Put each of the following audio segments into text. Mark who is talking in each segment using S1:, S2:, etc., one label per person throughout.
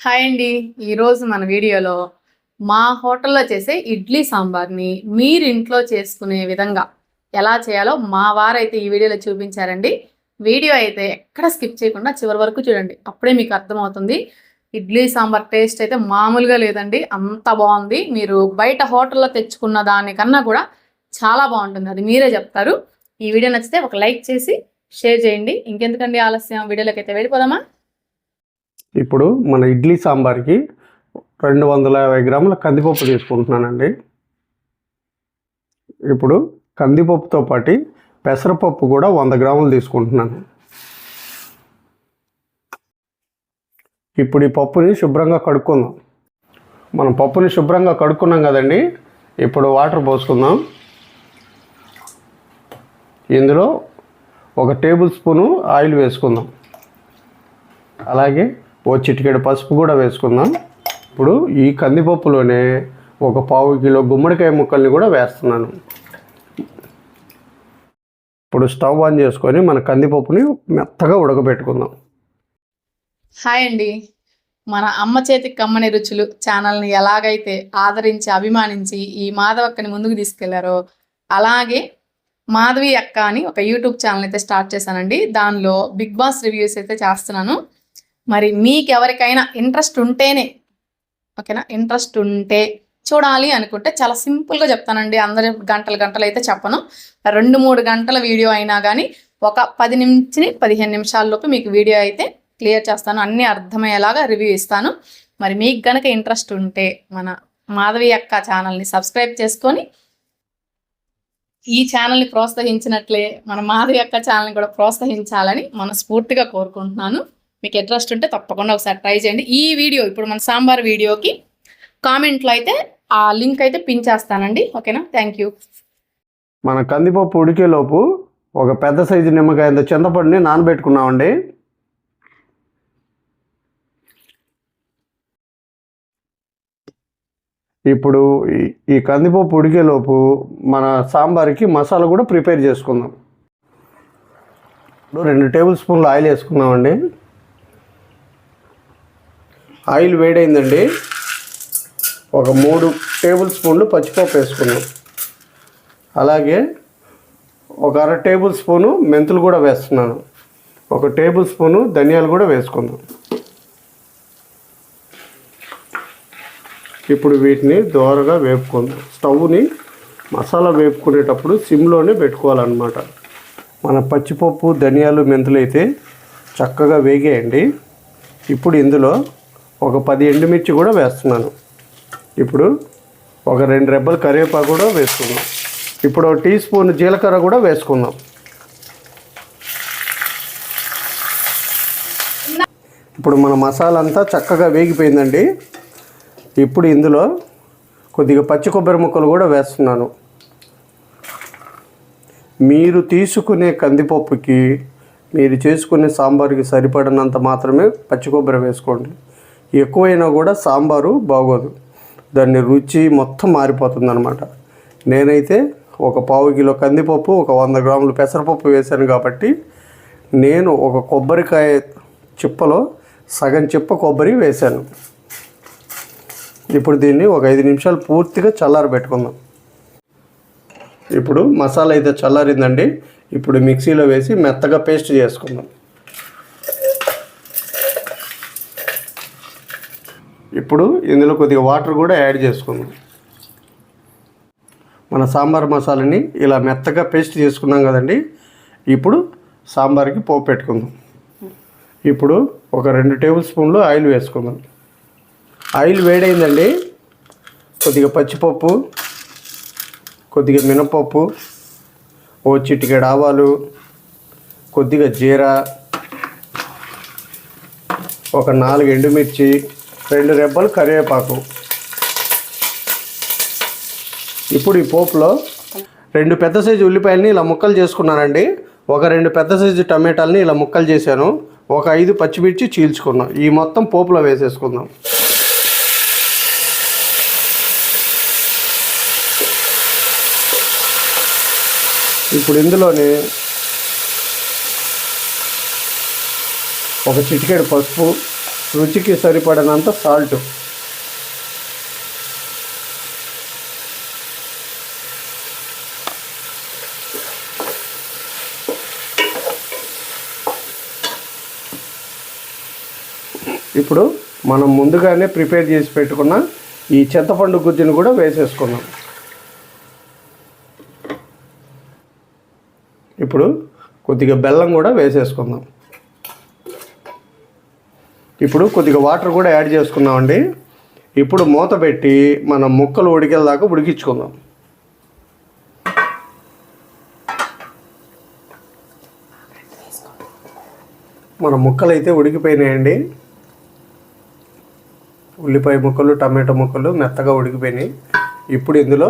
S1: Hi అండి. ఈరోజు మన వీడియోలో మా హోటల్లో చేసే ఇడ్లీ సాంబార్ని మీరు ఇంట్లో చేసుకునే విధంగా ఎలా చేయాలో మా వారైతే ఈ వీడియోలో చూపించారండి. వీడియో అయితే ఎక్కడ స్కిప్ చేయకుండా చివరి వరకు చూడండి. అప్పుడే మీకు అర్థమవుతుంది. ఇడ్లీ సాంబార్ టేస్ట్ అయితే మామూలుగా లేదండి. అంత బాగుంది. మీరు బయట హోటల్లో తెచ్చుకున్న దానికన్నా కూడా చాలా బాగుంటుంది. అది మీరే చెప్తారు. ఈ వీడియో నచ్చితే ఒక లైక్ చేసి షేర్ చేయండి. ఇంకెందుకండి ఆలస్యం? వీడియోలోకి అయితే వెళ్ళిపోదామా?
S2: ఇప్పుడు మన ఇడ్లీ సాంబార్కి రెండు వందల యాభై గ్రాముల కందిపప్పు తీసుకుంటున్నానండి. ఇప్పుడు కందిపప్పుతో పాటు పెసరపప్పు కూడా వంద గ్రాములు తీసుకుంటున్నాను. ఇప్పుడు ఈ పప్పుని శుభ్రంగా కడుక్కుందాం. మనం పప్పుని శుభ్రంగా కడుక్కున్నాం కదండి. ఇప్పుడు వాటర్ పోసుకుందాం. ఇందులో ఒక టేబుల్ స్పూను ఆయిల్ వేసుకుందాం. అలాగే ఓ చిటికెడు పసుపు కూడా వేసుకుందాం. ఇప్పుడు ఈ కందిపప్పులోనే ఒక పావు కిలో గుమ్మడికాయ ముక్కల్ని కూడా వేస్తున్నాను. ఇప్పుడు స్టవ్ ఆన్ చేసుకొని మన కందిపప్పుని మెత్తగా ఉడకబెట్టుకుందాం.
S1: హాయ్ అండి. మన అమ్మ చేతి కమ్మని రుచులు ఛానల్ని ఎలాగైతే ఆదరించి అభిమానించి ఈ మాధవక్కని ముందుకు తీసుకెళ్ళారో అలాగే మాధవి అక్క అని ఒక యూట్యూబ్ ఛానల్ అయితే స్టార్ట్ చేశానండి. దానిలో బిగ్ బాస్ రివ్యూస్ అయితే చేస్తున్నాను. మరి మీకు ఎవరికైనా ఇంట్రెస్ట్ ఉంటేనే ఓకేనా? ఇంట్రెస్ట్ ఉంటే చూడాలి అనుకుంటే చాలా సింపుల్గా చెప్తానండి. అందరి గంటలు గంటలు అయితే చెప్పను. రెండు మూడు గంటల వీడియో అయినా కానీ ఒక పది నుంచి పదిహేను నిమిషాల్లోపు మీకు వీడియో అయితే క్లియర్ చేస్తాను. అన్నీ అర్థమయ్యేలాగా రివ్యూ ఇస్తాను. మరి మీకు గనక ఇంట్రెస్ట్ ఉంటే మన మాధవి అక్క ఛానల్ని సబ్స్క్రైబ్ చేసుకొని ఈ ఛానల్ని ప్రోత్సహించినట్లే మన మాధవి అక్క ఛానల్ని కూడా ప్రోత్సహించాలని మనస్ఫూర్తిగా కోరుకుంటున్నాను. మీకు ఇంట్రెస్ట్ ఉంటే తప్పకుండా ఒకసారి ట్రై చేయండి. ఈ వీడియో ఇప్పుడు మన సాంబార్ వీడియోకి కామెంట్లో అయితే ఆ లింక్ అయితే పిన్ చేస్తానండి. ఓకేనా థ్యాంక్ యూ
S2: మన కందిపప్పు ఉడికేలోపు ఒక పెద్ద సైజు నిమ్మకాయ చింతపండుని నానబెట్టుకున్నామండి. ఇప్పుడు ఈ- కందిపప్పు ఉడికేలోపు మన సాంబార్కి మసాలా కూడా ప్రిపేర్ చేసుకుందాం. రెండు టేబుల్ స్పూన్లు ఆయిల్ వేసుకున్నామండి. ఆయిల్ వేడైందండి. ఒక మూడు టేబుల్ స్పూన్లు పచ్చిపప్పు వేసుకున్నాం. అలాగే ఒక అర టేబుల్ స్పూను మెంతులు కూడా వేస్తున్నాను. ఒక టేబుల్ స్పూను ధనియాలు కూడా వేసుకుందాం. ఇప్పుడు వీటిని దోరగా వేపుకుందాం. స్టవ్ని మసాలా వేపుకునేటప్పుడు సిమ్లోనే పెట్టుకోవాలన్నమాట. మన పచ్చిపప్పు ధనియాలు మెంతులు అయితే చక్కగా వేగేయండి. ఇప్పుడు ఇందులో ఒక పది ఎండుమిర్చి కూడా వేస్తున్నాను. ఇప్పుడు ఒక రెండు రెబ్బలు కరివేపాకు కూడా వేసుకుందాం. ఇప్పుడు ఒక టీ స్పూన్ జీలకర్ర కూడా వేసుకుందాం. ఇప్పుడు మన మసాలా అంతా చక్కగా వేగిపోయిందండి. ఇప్పుడు ఇందులో కొద్దిగా పచ్చి కొబ్బరి ముక్కలు కూడా వేస్తున్నాను. మీరు తీసుకునే కందిపప్పుకి మీరు చేసుకునే సాంబార్కి సరిపడినంత మాత్రమే పచ్చి కొబ్బరి వేసుకోండి. ఎక్కువైనా కూడా సాంబారు బాగోదు. దాన్ని రుచి మొత్తం మారిపోతుంది అనమాట నేనైతే ఒక పావు కిలో కందిపప్పు ఒక వంద గ్రాములు పెసరపప్పు వేశాను కాబట్టి నేను ఒక కొబ్బరికాయ చిప్పలో సగం చిప్ప కొబ్బరి వేశాను. ఇప్పుడు దీన్ని ఒక ఐదు నిమిషాలు పూర్తిగా చల్లారి పెట్టుకుందాం ఇప్పుడు మసాలా అయితే చల్లారిందండి. ఇప్పుడు మిక్సీలో వేసి మెత్తగా పేస్ట్ చేసుకుందాం. ఇప్పుడు ఇందులో కొద్దిగా వాటర్ కూడా యాడ్ చేసుకుందాం. మన సాంబార్ మసాలాని ఇలా మెత్తగా పేస్ట్ చేసుకున్నాం కదండి. ఇప్పుడు సాంబార్కి పోపు పెట్టుకుందాం. ఇప్పుడు ఒక రెండు టేబుల్ స్పూన్లు ఆయిల్ వేసుకుందాం. ఆయిల్ వేడైందండి. కొద్దిగా పచ్చిపప్పు కొద్దిగా మినపప్పు ఓ చిటికెడు ఆవాలు కొద్దిగా జీరా ఒక నాలుగు ఎండుమిర్చి రెండు రెబ్బలు కరివేపాకు. ఇప్పుడు ఈ పోపులో రెండు పెద్ద సైజు ఉల్లిపాయలని ఇలా ముక్కలు చేసుకున్నానండి. ఒక రెండు పెద్ద సైజు టమాటాలని ఇలా ముక్కలు చేశాను. ఒక ఐదు పచ్చిమిర్చి చీల్చుకున్నాం. ఈ మొత్తం పోపులో వేసేసుకుందాం. ఇప్పుడు ఇందులోనే ఒక చిటికెడు పసుపు రుచికి సరిపడినంత సాల్ట్ ఇప్పుడు మనం ముందుగానే ప్రిపేర్ చేసి పెట్టుకున్న ఈ చింతపండు గుజ్జును కూడా వేసేసుకుందాం. ఇప్పుడు కొద్దిగా బెల్లం కూడా వేసేసుకుందాం. ఇప్పుడు కొద్దిగా వాటర్ కూడా యాడ్ చేసుకున్నామండి. ఇప్పుడు మూత పెట్టి మనం ముక్కలు ఉడికేదాకా ఉడికించుకుందాం. మన ముక్కలు అయితే ఉడికిపోయినాయండి. ఉల్లిపాయ ముక్కలు టమాటో ముక్కలు మెత్తగా ఉడికిపోయినాయి. ఇప్పుడు ఇందులో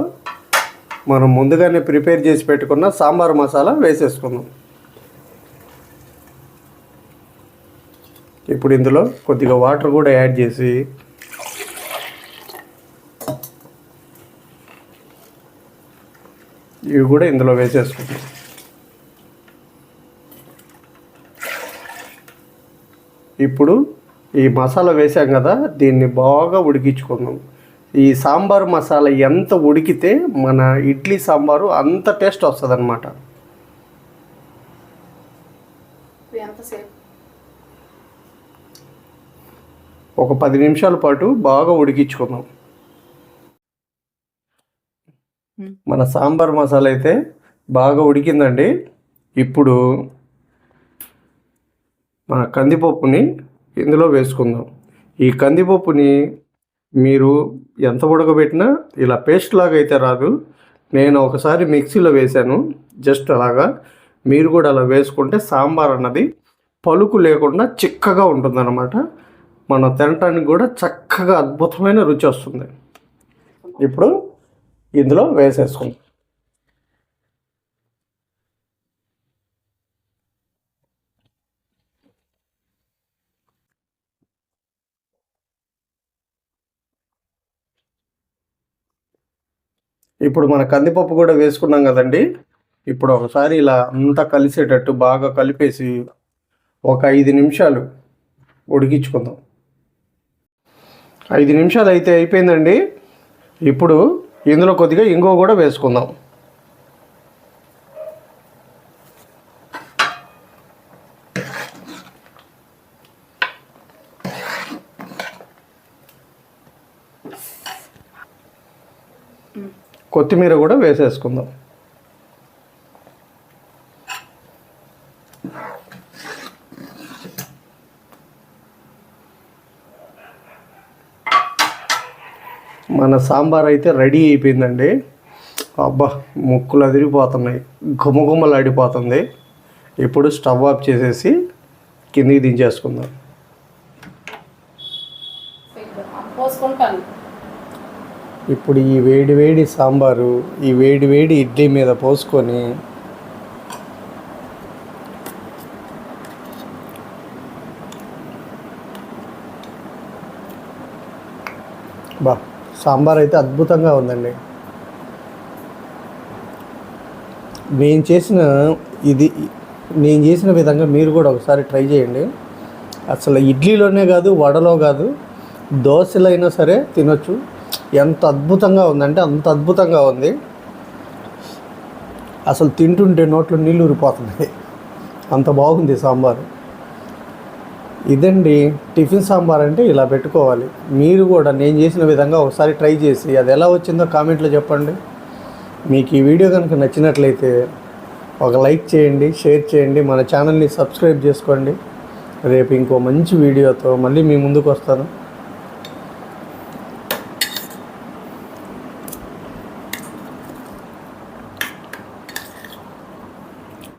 S2: మనం ముందుగానే ప్రిపేర్ చేసి పెట్టుకున్న సాంబార్ మసాలా వేసేసుకుందాం. ఇప్పుడు ఇందులో కొద్దిగా వాటర్ కూడా యాడ్ చేసి ఇవి కూడా ఇందులో వేసేసుకుంటాం. ఇప్పుడు ఈ మసాలా వేసాం కదా దీన్ని బాగా ఉడికించుకుందాం. ఈ సాంబార్ మసాలా ఎంత ఉడికితే మన ఇడ్లీ సాంబారు అంత టేస్ట్ వస్తుంది ఒక పది నిమిషాల పాటు బాగా ఉడికించుకుందాం. మన సాంబార్ మసాలా అయితే బాగా ఉడికిందండి. ఇప్పుడు మన కందిపప్పుని ఇందులో వేసుకుందాం. ఈ కందిపప్పుని మీరు ఎంత ఉడకబెట్టినా ఇలా పేస్ట్ లాగా అయితే రాదు. నేను ఒకసారి మిక్సీలో వేశాను. జస్ట్ అలాగా మీరు కూడా అలా వేసుకుంటే సాంబార్ అన్నది పలుకు లేకుండా చిక్కగా ఉంటుందన్నమాట. మనం తినటానికి కూడా చక్కగా అద్భుతమైన రుచి వస్తుంది. ఇప్పుడు ఇందులో వేసేసుకుందాం. ఇప్పుడు మన కందిపప్పు కూడా వేసుకున్నాం కదండి. ఇప్పుడు ఒకసారి ఇలా అంతా కలిసేటట్టు బాగా కలిపేసి ఒక ఐదు నిమిషాలు ఉడికించుకుందాం. ఐదు నిమిషాలు అయితే అయిపోయిందండి. ఇప్పుడు ఇందులో కొద్దిగా ఇంగువ కూడా వేసుకుందాం. కొత్తిమీర కూడా వేసేసుకుందాం. మన సాంబార్ అయితే రెడీ అయిపోయిందండి. అబ్బా ముక్కులు అదిరిపోతున్నాయి. గుమగుమలాడిపోతుంది ఇప్పుడు స్టవ్ ఆఫ్ చేసేసి కిందికి దించేసుకుందాం. ఇప్పుడు ఈ వేడి వేడి సాంబారు ఈ వేడి వేడి ఇడ్లీ మీద పోసుకొని బా. సాంబార్ అయితే అద్భుతంగా ఉందండి. నేను చేసిన ఇది నేను చేసిన విధంగా మీరు కూడా ఒకసారి ట్రై చేయండి. అసలు ఇడ్లీలోనే కాదు వడలో కాదు దోశలో అయినా సరే తినొచ్చు. ఎంత అద్భుతంగా ఉందంటే అంత అద్భుతంగా ఉంది. అసలు తింటుంటే నోట్లో నీళ్ళు ఊరిపోతున్నాయి. అంత బాగుంది సాంబారు. ఇదండి టిఫిన్ సాంబార్ అంటే ఇలా పెట్టుకోవాలి. మీరు కూడా నేను చేసిన విధంగా ఒకసారి ట్రై చేసి అది ఎలా వచ్చిందో కామెంట్లో చెప్పండి. మీకు ఈ వీడియో కనుక నచ్చినట్లయితే ఒక లైక్ చేయండి షేర్ చేయండి మన ఛానల్ని సబ్స్క్రైబ్ చేసుకోండి. రేపు ఇంకో మంచి వీడియోతో మళ్ళీ మీ ముందుకు వస్తాను.